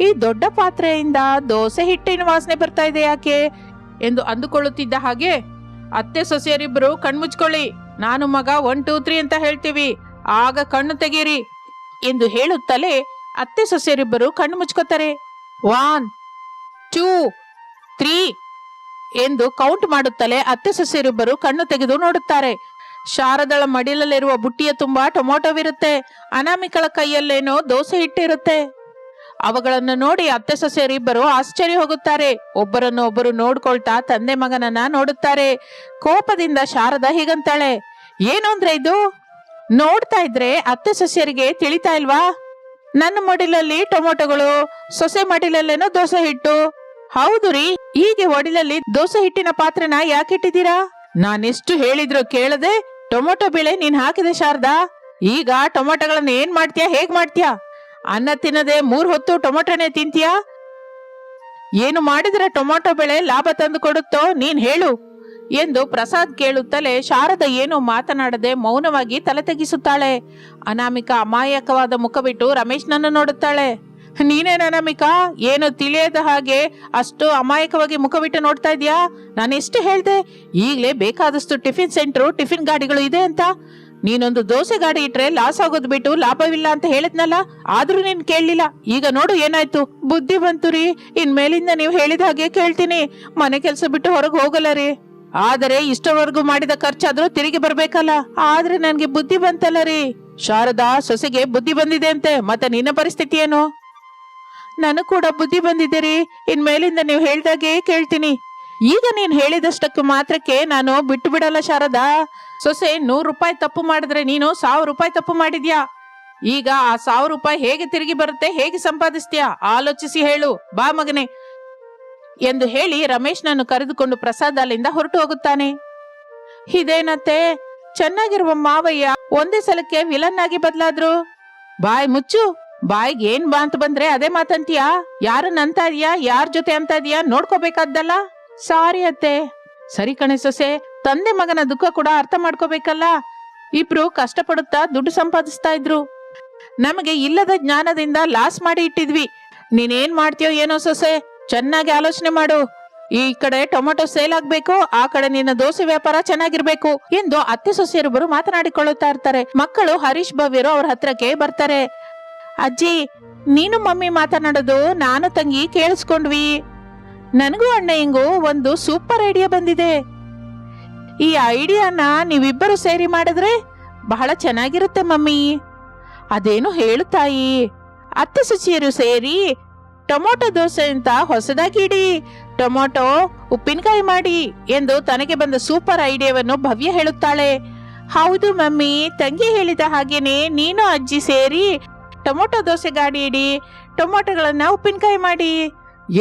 ಈ ದೊಡ್ಡ ಪಾತ್ರೆಯಿಂದ ದೋಸೆ ಹಿಟ್ಟಿನ ವಾಸನೆ ಬರ್ತಾ ಇದೆ ಯಾಕೆ? ಎಂದು ಅಂದುಕೊಳ್ಳುತ್ತಿದ್ದ ಹಾಗೆ, ಅತ್ತೆ ಸೊಸೆಯರಿಬ್ರು ಕಣ್ಮುಚ್ಕೊಳ್ಳಿ. ನಾನು ಮಗ ಒನ್, ಟೂ, ತ್ರೀ ಅಂತ ಹೇಳ್ತೀವಿ. ಆಗ ಕಣ್ಣು ತೆಗೀರಿ ಎಂದು ಹೇಳುತ್ತಲೇ ಅತ್ತೆ ಸೊಸೆಯರಿಬ್ಬರು ಕಣ್ಣು ಮುಚ್ಕೋತಾರೆ. ಒನ್, ಟೂ ತ್ರೀ ಎಂದು ಕೌಂಟ್ ಮಾಡುತ್ತಲೇ ಅತ್ತೆ ಸೊಸೆಯರಿಬ್ಬರು ಕಣ್ಣು ತೆಗೆದು ನೋಡುತ್ತಾರೆ. ಶಾರದಳ ಮಡಿಲಲ್ಲಿರುವ ಬುಟ್ಟಿಯ ತುಂಬಾ ಟೊಮೊಟೊವಿರುತ್ತೆ. ಅನಾಮಿಕಳ ಕೈಯಲ್ಲೇನೋ ದೋಸೆ ಹಿಟ್ಟಿರುತ್ತೆ. ಅವುಗಳನ್ನು ನೋಡಿ ಅತ್ತೆ ಸೊಸೆಯರಿಬ್ಬರು ಆಶ್ಚರ್ಯ ಹೋಗುತ್ತಾರೆ. ಒಬ್ಬರನ್ನು ಒಬ್ಬರು ನೋಡ್ಕೊಳ್ತಾ ತಂದೆ ಮಗನನ್ನ ನೋಡುತ್ತಾರೆ. ಕೋಪದಿಂದ ಶಾರದ ಹೀಗಂತಾಳೆ, ಏನು ಅಂದ್ರೆ ಇದು? ನೋಡ್ತಾ ಇದ್ರೆ ಅತ್ತೆ ಸೊಸೆಯರಿಗೆ ತಿಳಿತಾ ಇಲ್ವಾ? ನನ್ನ ಮಡಿಲಲ್ಲಿ ಟೊಮೊಟೊಗಳು, ಸೊಸೆ ಮಡಿಲಲ್ಲೇನೋ ದೋಸೆ ಹಿಟ್ಟು ಹೌದು ರೀ, ಹೀಗೆ ಒಡಿಲಲ್ಲಿ ದೋಸೆ ಹಿಟ್ಟಿನ ಪಾತ್ರೆನ ಯಾಕಿಟ್ಟಿದ್ದೀರಾ ನಾನೆಷ್ಟು ಹೇಳಿದ್ರು ಕೇಳದೆ ಟೊಮೊಟೊ ಬೆಳೆ ನೀನ್ ಹಾಕಿದೆ ಶಾರದಾ. ಈಗ ಟೊಮೊಟೊಗಳನ್ನ ಏನ್ ಮಾಡ್ತೀಯಾ, ಹೇಗ್ ಮಾಡ್ತೀಯಾ? ಅನ್ನ ತಿನ್ನದೆ ಮೂರ್ ಹೊತ್ತು ಟೊಮೊಟೊನೆ ತಿಂತೀಯಾ? ಏನು ಮಾಡಿದ್ರೆ ಟೊಮೊಟೊ ಬೆಳೆ ಲಾಭ ತಂದು ಕೊಡುತ್ತೋ, ನೀನ್ ಹೇಳು. ಎಂದು ಪ್ರಸಾದ್ ಕೇಳುತ್ತಲೇ ಶಾರದ ಏನು ಮಾತನಾಡದೆ ಮೌನವಾಗಿ ತಲೆ ತೆಗಿಸುತ್ತಾಳೆ. ಅನಾಮಿಕ ಅಮಾಯಕವಾದ ಮುಖ ಬಿಟ್ಟು ರಮೇಶ್ನನ್ನು ನೋಡುತ್ತಾಳೆ. ನೀನೇನ ನಮಿಕಾ ಏನು ತಿಳಿಯದ ಹಾಗೆ ಅಷ್ಟು ಅಮಾಯಕವಾಗಿ ಮುಖ ಬಿಟ್ಟು ನೋಡ್ತಾ ಇದ್ದೀಯಾ? ನಾನು ಎಷ್ಟು ಹೇಳ್ದೆ? ಈಗಲೇ ಬೇಕಾದಷ್ಟು ಟಿಫಿನ್ ಸೆಂಟ್ರು, ಟಿಫಿನ್ ಗಾಡಿಗಳು ಇದೆ ಅಂತ. ನೀನೊಂದು ದೋಸೆ ಗಾಡಿ ಇಟ್ರೆ ಲಾಸ್ ಆಗೋದು ಬಿಟ್ಟು ಲಾಭವಿಲ್ಲ ಅಂತ ಹೇಳಿದ್ನಲ್ಲ? ಆದ್ರೂ ನೀನ್ ಕೇಳಲಿಲ್ಲ. ಈಗ ನೋಡು ಏನಾಯ್ತು? ಬುದ್ಧಿ ಬಂತು ರೀ. ಇನ್ ಮೇಲಿಂದ ನೀವು ಹೇಳಿದ ಹಾಗೆ ಕೇಳ್ತೀನಿ. ಮನೆ ಕೆಲಸ ಬಿಟ್ಟು ಹೊರಗೆ ಹೋಗಲ್ಲ ರೀ. ಆದರೆ ಇಷ್ಟವರೆಗೂ ಮಾಡಿದ ಖರ್ಚಾದ್ರೂ ತಿರುಗಿ ಬರ್ಬೇಕಲ್ಲ. ಆದ್ರೆ ನನ್ಗೆ ಬುದ್ಧಿ ಬಂತಲ್ಲ ರೀ. ಶಾರದಾ, ಸೊಸೆಗೆ ಬುದ್ಧಿ ಬಂದಿದೆ ಅಂತೆ. ಮತ್ತೆ ನಿನ್ನ ಪರಿಸ್ಥಿತಿ ಏನು? ನನಗ್ ಕೂಡ ಬುದ್ಧಿ ಬಂದಿದ್ದೀರಿ ರೀ. ಇನ್ ಮೇಲಿಂದ ನೀವು ಹೇಳ್ದಾಗೆ ಕೇಳ್ತೀನಿ. ಈಗ ನೀನ್ ಹೇಳಿದಷ್ಟಕ್ಕೆ ಮಾತ್ರಕ್ಕೆ ನಾನು ಬಿಟ್ಟು ಬಿಡಲ್ಲ ಶಾರದಾ. ಸೊಸೆ, ನೂರು ರೂಪಾಯಿ ತಪ್ಪು ಮಾಡಿದ್ರೆ ನೀನು ಸಾವಿರ ರೂಪಾಯಿ ತಪ್ಪು ಮಾಡಿದ್ಯಾ? ಈಗ ಆ ಸಾವಿರ ರೂಪಾಯಿ ಹೇಗೆ ತಿರುಗಿ ಬರುತ್ತೆ, ಹೇಗೆ ಸಂಪಾದಿಸ್ತೀಯಾ? ಆಲೋಚಿಸಿ ಹೇಳು. ಬಾ ಮಗನೇ. ಎಂದು ಹೇಳಿ ರಮೇಶ್ನನ್ನು ಕರೆದುಕೊಂಡು ಪ್ರಸಾದ್ ಅಲ್ಲಿಂದ ಹೊರಟು ಹೋಗುತ್ತಾನೆ. ಇದೇನತ್ತೆ? ಚೆನ್ನಾಗಿರುವ ಮಾವಯ್ಯ ಒಂದೇ ಸಲಕ್ಕೆ ವಿಲನ್ ಆಗಿ ಬದಲಾದ್ರು? ಬಾಯ್ ಮುಚ್ಚು. ಬಾಯ್ಗೆ ಏನ್ ಬಾ ಅಂತ ಬಂದ್ರೆ ಅದೇ ಮಾತಂತೀಯಾ? ಯಾರನ್ನ ಅಂತ ಇದೀಯಾ? ಯಾರ್ ಜೊತೆ ಅಂತ ಇದೀಯಾ? ನೋಡ್ಕೋಬೇಕಾದ್ದಲ್ಲ? ಸಾರಿ ಅತ್ತೆ. ಸರಿ ಕಣೆ ಸೊಸೆ, ತಂದೆ ಮಗನ ದುಃಖ ಕೂಡ ಅರ್ಥ ಮಾಡ್ಕೋಬೇಕಲ್ಲ? ಇಬ್ರು ಕಷ್ಟಪಡುತ್ತಾ ದುಡ್ಡು ಸಂಪಾದಿಸ್ತಾ ಇದ್ರು. ನಮಗೆ ಇಲ್ಲದ ಜ್ಞಾನದಿಂದ ಲಾಸ್ ಮಾಡಿ ಇಟ್ಟಿದ್ವಿ. ನೀನೇನ್ ಮಾಡ್ತೀಯೋ ಏನೋ ಸೊಸೆ, ಚೆನ್ನಾಗಿ ಆಲೋಚನೆ ಮಾಡು. ಈ ಕಡೆ ಟೊಮೆಟೊ ಸೇಲ್ ಆಗ್ಬೇಕು, ಆ ಕಡೆ ನಿನ್ನ ದೋಸೆ ವ್ಯಾಪಾರ ಚೆನ್ನಾಗಿರ್ಬೇಕು ಎಂದು ಅತ್ತೆ ಸೊಸೆಯರೊಬ್ಬರು ಮಾತನಾಡಿಕೊಳ್ಳುತ್ತಾ ಇರ್ತಾರೆ. ಮಕ್ಕಳು ಹರೀಶ್ ಭವ್ಯರು ಅವ್ರ ಹತ್ರಕ್ಕೆ ಬರ್ತಾರೆ. ಅಜ್ಜಿ, ನೀನು ಮಮ್ಮಿ ಮಾತನಾಡೋದು ನಾನು ತಂಗಿ ಕೇಳಿಸ್ಕೊಂಡ್ವಿ. ನನಗೂ ಅಣ್ಣ ಹಿಂಗು ಒಂದು ಸೂಪರ್ ಐಡಿಯಾ ಬಂದಿದೆ. ಈ ಐಡಿಯಾನ ನೀವಿಬ್ಬರು ಸೇರಿ ಮಾಡಿದ್ರೆ ಬಹಳ ಚೆನ್ನಾಗಿರುತ್ತೆ ಮಮ್ಮಿ. ಅದೇನು ಹೇಳು ತಾಯಿ. ಅತ್ತೆ ಸುಚಿಯರು ಸೇರಿ ಟೊಮೊಟೊ ದೋಸೆ ಅಂತ ಹೊಸದಾಗಿ ಇಡಿ, ಟೊಮೊಟೊ ಉಪ್ಪಿನಕಾಯಿ ಮಾಡಿ ಎಂದು ತನಗೆ ಬಂದ ಸೂಪರ್ ಐಡಿಯಾವನ್ನು ಭವ್ಯ ಹೇಳುತ್ತಾಳೆ. ಹೌದು ಮಮ್ಮಿ, ತಂಗಿ ಹೇಳಿದ ಹಾಗೇನೆ ನೀನು ಅಜ್ಜಿ ಸೇರಿ ಟೊಮೊಟೊ ದೋಸೆ ಗಾಡಿ ಇಡಿ, ಟೊಮೊಟೊಗಳನ್ನ ಉಪ್ಪಿನಕಾಯಿ ಮಾಡಿ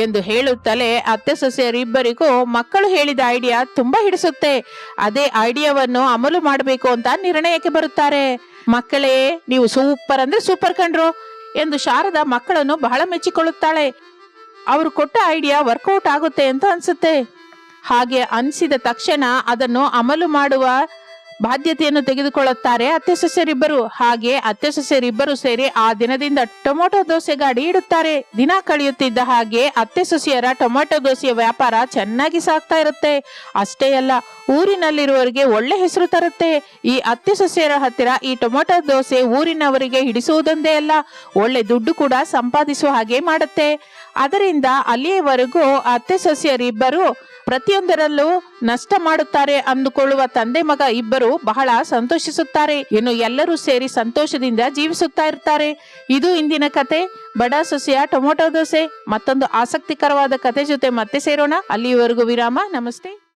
ಎಂದು ಹೇಳುತ್ತಲೇ ಅತ್ತೆ ಸೊಸೆಯರಿಬ್ಬರಿಗೂ ಮಕ್ಕಳು ಹೇಳಿದ ಐಡಿಯಾ ತುಂಬಾ ಹಿಡಿಸುತ್ತೆ. ಅದೇ ಐಡಿಯಾವನ್ನು ಅಮಲು ಮಾಡಬೇಕು ಅಂತ ನಿರ್ಣಯಕ್ಕೆ ಬರುತ್ತಾರೆ. ಮಕ್ಕಳೇ, ನೀವು ಸೂಪರ್ ಅಂದ್ರೆ ಸೂಪರ್ ಕಂಡ್ರು ಎಂದು ಶಾರದಾ ಮಕ್ಕಳನ್ನು ಬಹಳ ಮೆಚ್ಚಿಕೊಳ್ಳುತ್ತಾಳೆ. ಅವರು ಕೊಟ್ಟ ಐಡಿಯಾ ವರ್ಕೌಟ್ ಆಗುತ್ತೆ ಅಂತ ಅನ್ಸುತ್ತೆ. ಹಾಗೆ ಅನಿಸಿದ ತಕ್ಷಣ ಅದನ್ನು ಅಮಲು ಮಾಡುವ ಬಾಧ್ಯತೆಯನ್ನು ತೆಗೆದುಕೊಳ್ಳುತ್ತಾರೆ. ಅತ್ತೆ ಸೊಸೆಯರಿಬ್ಬರು ಹಾಗೆ ಅತ್ತೆ ಸೊಸೆಯರಿಬ್ಬರು ಸೇರಿ ಆ ದಿನದಿಂದ ಟೊಮೊಟೊ ದೋಸೆ ಗಾಡಿ ಇಡುತ್ತಾರೆ. ದಿನ ಕಳೆಯುತ್ತಿದ್ದ ಹಾಗೆ ಅತ್ತೆ ಸೊಸೆಯರ ಟೊಮೊಟೊ ದೋಸೆಯ ವ್ಯಾಪಾರ ಚೆನ್ನಾಗಿ ಸಾಗ್ತಾ ಇರುತ್ತೆ. ಅಷ್ಟೇ ಅಲ್ಲ, ಊರಿನಲ್ಲಿರುವವರಿಗೆ ಒಳ್ಳೆ ಹೆಸರು ತರುತ್ತೆ. ಈ ಅತ್ತೆ ಸೊಸೆಯರ ಹತ್ತಿರ ಈ ಟೊಮೊಟೊ ದೋಸೆ ಊರಿನವರಿಗೆ ಹಿಡಿಸುವುದೊಂದೇ ಅಲ್ಲ, ಒಳ್ಳೆ ದುಡ್ಡು ಕೂಡ ಸಂಪಾದಿಸುವ ಹಾಗೆ ಮಾಡುತ್ತೆ. ಅದರಿಂದ ಅಲ್ಲಿಯವರೆಗೂ ಅತ್ತೆ ಸೊಸೆಯರಿಬ್ಬರು ಪ್ರತಿಯೊಂದರಲ್ಲೂ ನಷ್ಟ ಮಾಡುತ್ತಾರೆ ಅಂದುಕೊಳ್ಳುವ ತಂದೆ ಮಗ ಇಬ್ಬರು ಬಹಳ ಸಂತೋಷಿಸುತ್ತಾರೆ. ಇನ್ನು ಎಲ್ಲರೂ ಸೇರಿ ಸಂತೋಷದಿಂದ ಜೀವಿಸುತ್ತಾ ಇರ್ತಾರೆ. ಇದು ಇಂದಿನ ಕತೆ. ಬಡ ಸೊಸೆಯ ಟೊಮೊಟೊ ದೋಸೆ. ಮತ್ತೊಂದು ಆಸಕ್ತಿಕರವಾದ ಕತೆ ಜೊತೆ ಮತ್ತೆ ಸೇರೋಣ. ಅಲ್ಲಿಯವರೆಗೂ ವಿರಾಮ. ನಮಸ್ತೆ.